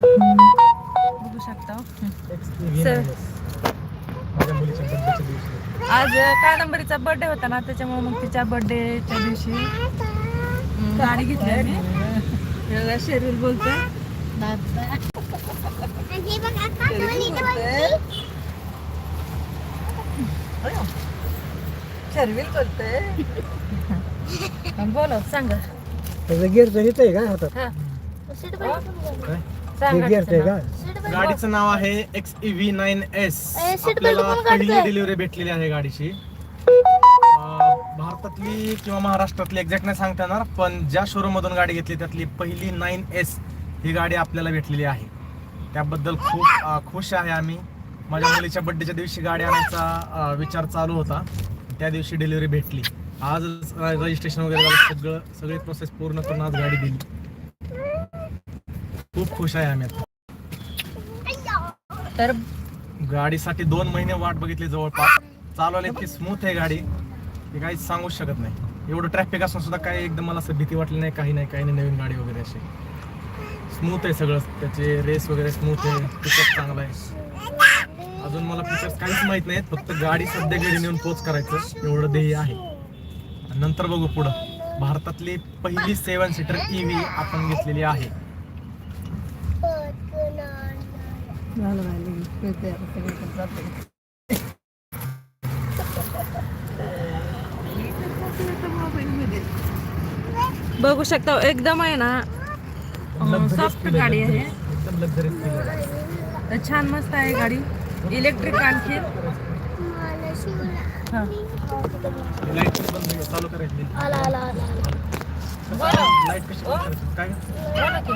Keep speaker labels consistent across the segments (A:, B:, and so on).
A: बघू शकता
B: दिवशी.
A: आज कादंबरीचा बर्थडे होता ना त्याच्यामुळे मग तिच्या बर्थडेच्या दिवशी गाडी घेतली आम्ही. शेरविल बोलतोय. शेरविल बोलतोय. बोल सांग.
B: त्याचं इथं आहे का हातात?
A: हा.
B: काय? आहे का?
C: गाडीचं नाव आहे X V nine S
D: A,
C: आपल्याला पहिली. डिलिव्हरी भेटलेली आहे गाडीची. अं, भारतातली किंवा महाराष्ट्रातली एक्झॅक्ट नाही सांगता येणार पण ज्या शोरूम मधून गाडी घेतली त्यातली पहिली नाईन एस ही गाडी आपल्याला भेटलेली आहे. त्याबद्दल खूप अं, खुश आहे आम्ही. माझ्या मुलीच्या बड्डेच्या दिवशी गाडी आणायचा अं, विचार चालू होता. त्या दिवशी डिलिव्हरी भेटली. आज रजिस्ट्रेशन वगैरे झालं सगळं सगळी प्रोसेस पूर्ण करून आज गाडी दिली. खूप खुश आहे आम्ही आता.
A: तर
C: गाडीसाठी दोन महिने वाट बघितली जवळपास. चालवली इतकी स्मूथ आहे गाडी. की काहीच सांगूच शकत नाही. एवढं ट्रॅफिक असून सुद्धा काही एकदम मला असं भीती वाटली नाही काही नाही काही नाही नवीन गाडी वगैरे अशी. स्मूथ आहे सगळं. त्याचे रेस वगैरे स्मूथ आहे. पिकअप चांगला आहे. अजून मला फीचर्स काहीच माहीत नाहीत. फक्त गाडी सध्या घरी नेऊन पोच करायचं. एवढं ध्येय आहे. नंतर बघू पुढं. भारतातली पहिली सेवन सीटर ईव्ही आपण घेतलेली आहे.
A: बघू शकता एकदम आहे ना. सॉफ्ट गाडी आहे. तर छान मस्त आहे गाडी. इलेक्ट्रिक आणखी. हा.
C: लाइट बंद चालू करायची
D: आला आला आला
C: लाइट कशी बंद करायची? काय
A: बोला की.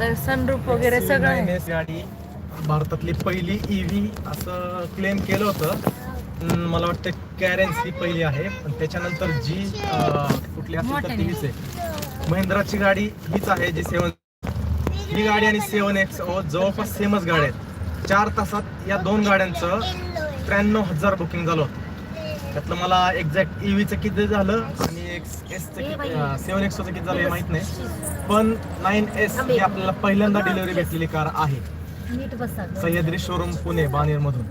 A: तर सनरूफ वगैरे सगळं आहे.
C: XC9S गाडी भारतातली पहिली ईव्ही असं क्लेम केलं होतं. अं, मला वाटतं कॅरेन्स ही पहिली आहे. पण त्याच्यानंतर जी अं, कुठली असेल तर
A: मोठ्याने.
C: तीच आहे. महिंद्राची गाडी हीच आहे जी सेवन ही गाडी आणि सेवन एक्स ओ जवळपास सेमच गाड्या आहेत. चार तासात या दोन गाड्यांचं त्र्याण्णव हजार बुकिंग झालं होतं. त्यातलं मला एक्झॅक्ट ईव्हीचं किती झालं आणि एसचं सेवन एक्सचं किती झालं हे माहीत नाही. पण नाईन एस ही आपल्याला पहिल्यांदा डिलिव्हरी भेटलेली कार आहे. सह्याद्री शोरूम पुणे बानेर मधून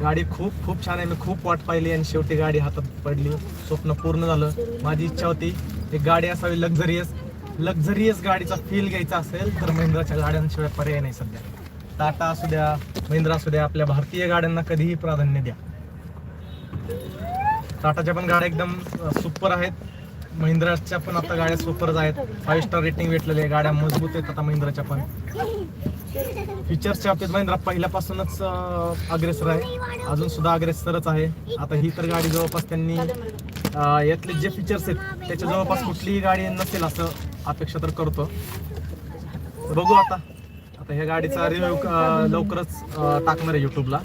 C: गाडी खूप खूप छान आहे. मी खूप वाट पाहिली आणि शेवटी गाडी हातात पडली. स्वप्न पूर्ण झालं. माझी इच्छा होती एक गाडी असावी लक्झरियस लक्झरियस गाडीचा फील घ्यायचा असेल तर महिंद्राच्या गाड्यांशिवाय पर्याय नाही सध्या. टाटा असू द्या महिंद्रा असू द्या आपल्या भारतीय गाड्यांना कधीही प्राधान्य द्या. टाटाच्या पण गाड्या एकदम सुपर आहेत. महिंद्राच्या पण आता गाड्या सुपरच आहेत. फाईव्ह स्टार रेटिंग भेटलेल्या आहे. गाड्या मजबूत आहेत आता महिंद्राच्या पण. फीचर्सच्या बाबतीत महिंद्रा पहिल्यापासूनच अग्रेसर आहे. अजून सुद्धा अग्रेसरच आहे. आता ही तर गाडी जवळपास त्यांनी यातले जे फीचर्स आहेत त्याच्या जवळपास कुठलीही गाडी नसेल असं अपेक्षा तर करतो. बघू आता. आता ह्या गाडीचा रिव्ह्यू लवकरच टाकणार आहे युट्यूबला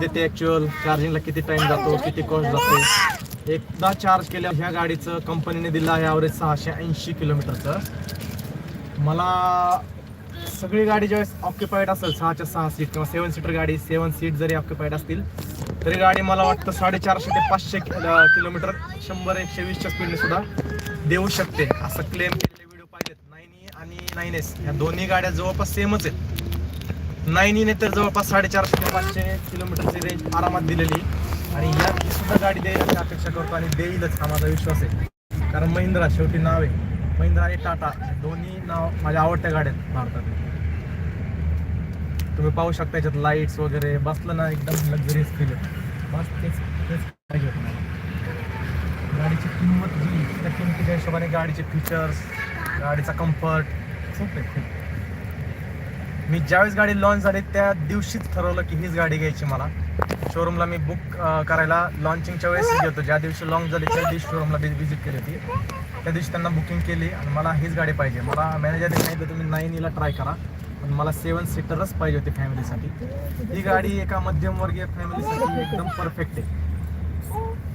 C: देते ऍक्च्युअल चार्जिंगला किती टाइम जातो किती कॉस्ट जातो. एकदा चार्ज केल्या ह्या गाडीचं कंपनीने दिलं आहे ॲव्हरेज सहाशे ऐंशी किलोमीटरचं. मला सगळी गाडी ज्यावेळेस ऑक्युपाईड असेल सहाच्या सहा सीट किंवा सेवन सीटर गाडी सेवन सीट जरी ऑक्युपाईड असतील तरी गाडी मला वाटतं साडेचारशे ते पाचशे किलोमीटर शंभर एकशे वीसच्या स्पीडने सुद्धा देऊ शकते. असं क्लेम केलेले व्हिडिओ पाहिजेत नाईन आणि नाईन एस. ह्या दोन्ही गाड्या जवळपास सेमच आहेत. नाईनीने तर जवळपास साडेचारशे ते पाचशे किलोमीटरची रेंज आरामात दिलेली. आणि या ही सुद्धा गाडी देईल अशी अपेक्षा करतो आणि देईलच हा माझा विश्वास आहे. कारण महिंद्रा शेवटी नाव आहे. महिंद्रा आणि टाटा दोन्ही नाव माझ्या आवडत्या गाड्या आहेत भारतात तुम्ही पाहू शकता याच्यात लाईट्स वगैरे. बसलं ना एकदम लक्झरियस फील बस तेच तेच पाहिजे गाडीची किंमत जी त्या किमतीच्या हिशोबाने गाडीचे फीचर्स गाडीचा कम्फर्ट खूप आहे खूप. मी ज्यावेळेस गाडी लॉन्च झाली त्या दिवशीच ठरवलं की हीच गाडी घ्यायची मला. शोरूमला मी बुक करायला लॉन्चिंगच्या वेळेस गेलो ज्या दिवशी लॉन्च झाली त्या दिवशी शोरूमला व्हिजिट केली होती. त्या दिवशी त्यांना बुकिंग केली आणि मला हीच गाडी पाहिजे. मला मॅनेजरने सांगितलं तुम्ही नाईनीला e ट्राय करा. पण मला सेवन सीटरच पाहिजे होती फॅमिलीसाठी ही गाडी एका मध्यमवर्गीय फॅमिलीसाठी एकदम परफेक्ट आहे.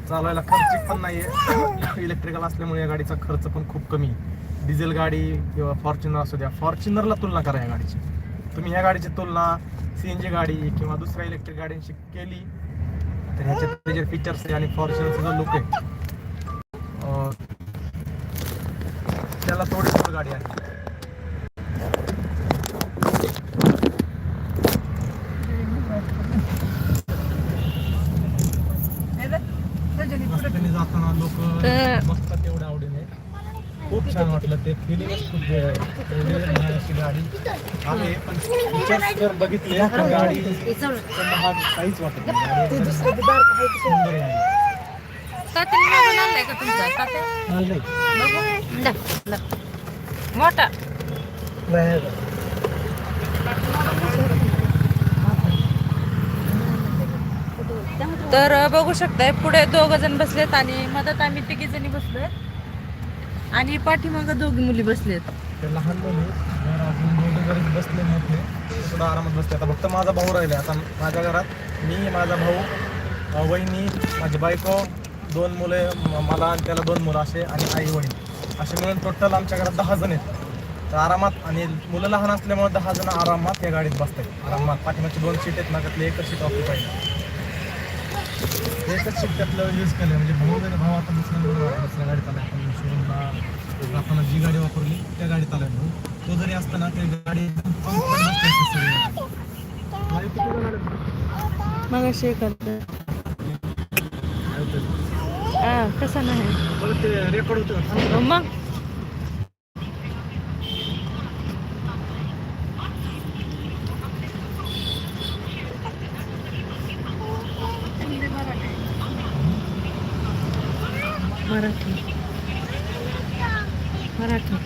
C: चालवायला खर्चिक पण नाही आहे इलेक्ट्रिकल असल्यामुळे या गाडीचा खर्च पण खूप कमी आहे. डिझेल गाडी किंवा फॉर्च्युनर असू द्या फॉर्च्युनरला तुलना करा या गाडीची. तुम्ही या गाडीची तुलना सी एन जी गाडी किंवा दुसऱ्या इलेक्ट्रिक गाडीची केली तर ह्याच्यात जे फीचर्स आणि आणि फॉर्च्युनरचा लुक आहे. त्याला थोडी गाडी आहे. ते फिलिंगच खूप अशी गाडी. आहे पण फीचर्स जर बघितले तर गाडी महाग काहीच वाटत नाही. गाडी एकदम सुंदर आहे.
A: मोठा.
B: नाही.
A: तर बघू शकताय पुढे दोघ जण बसलेत आणि मदत आम्ही तिघी जणी बसलोय. आणि पाठीमागं दोघी मुली बसलेत.
C: ते लहान मुली जर अजून जरी बसले मोठे ते. सुद्धा आरामात बसले. आता फक्त माझा भाऊ राहिले आता माझ्या घरात मी माझा भाऊ अ, वहिनी माझी बायको दोन मुले म- मला आणि त्याला दोन मुलं असे आणि आई वडील. असे मिळून टोटल आमच्या घरात दहा जण आहेत. तर आरामात आणि मुलं लहान असल्यामुळे दहा जण आरामात या गाडीत बसतात आरामात. पाठीमागची दोन सीट आहेत. ना त्यातली एकच सीट ऑक्युपाईड एकच सीट त्यातलं यूज केलं म्हणजे भाऊ जरी भाऊ आता दुसऱ्या दुसऱ्या गाडीत आला. आपण शोरूमला आपण जी गाडी वापरली त्या गाडीत आलाय भाऊ तो जरी असताना त्या गाडी
A: मग असे करत कसं नाही.
C: ते?
A: मग? मराठी. मराठी.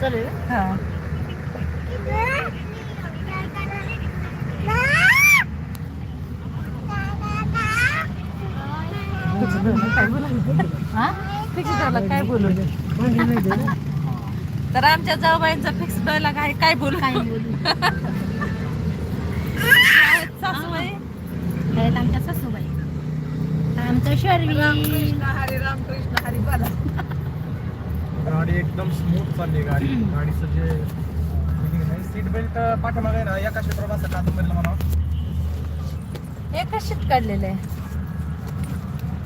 B: चालेल
A: हा. काय बोला फिक्स झाला काय बोलू. तर आमच्या जाऊबाईंचा फिक्स डोयला काय काय बोलू? काय बोलू? सासूबाई.
B: आमच्या सासूबाई. आमचं शर्वी.
A: हरे राम कृष्ण हरी बाला.
C: गाडी एकदम स्मूथ चालली गाडी. गाडीचं जे सीट बेल्ट पाठीमागे ना एका क्षेत्रावर असं कादंबरीला म्हणा
A: एकच शीट काढलेलं आहे.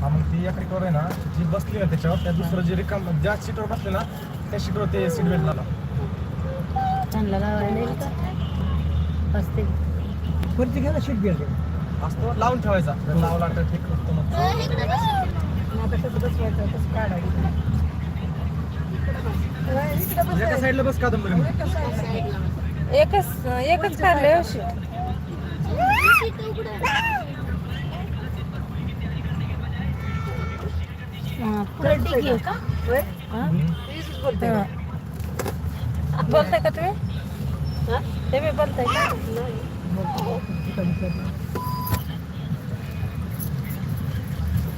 C: हा मग ती एका सीटवर आहे ना जी बसली ना त्याच्यावर त्या दुसरं जे रिकाम ज्या सीटवर बसले ना त्या सीटवर ते सीट बेल्ट लावला.
B: चांगला लावायला येईल का? असते. वरती घ्या शीट बिल
C: असतो लावून ठेवायचा. जर लावला तर ठीक होतं मग. एका साईडला बस कादंबरी.
A: एकच एकच काढलंय हो शीट हा. बोलताय का? तुम्ही? ते मी बोलताय का?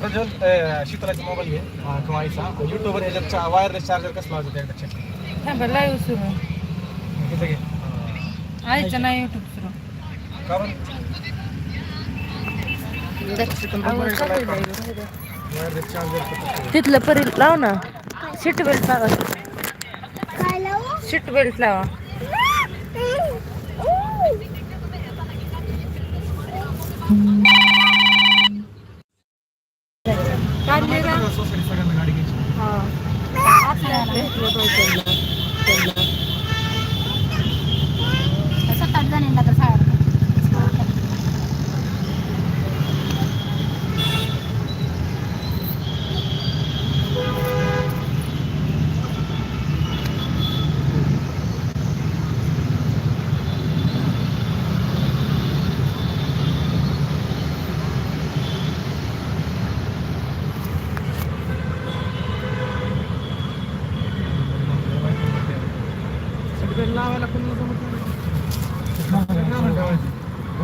C: प्रज्वल शीतलाचा मोबाईल घे. किंवा आईचा. युट्यूबवर ह्याच्यात वायरलेस चार्जर कसं लावायचं ते एकदा चेक
A: थांबा लाईव्ह सुरू.
C: तिथे घे. अं,
A: आईचं नाही युट्यूब सुरू.
C: कारण?
A: तिथलं परी लाव ना. सीट बेल्ट लावा. सीट बेल्ट लावा. काढली ना.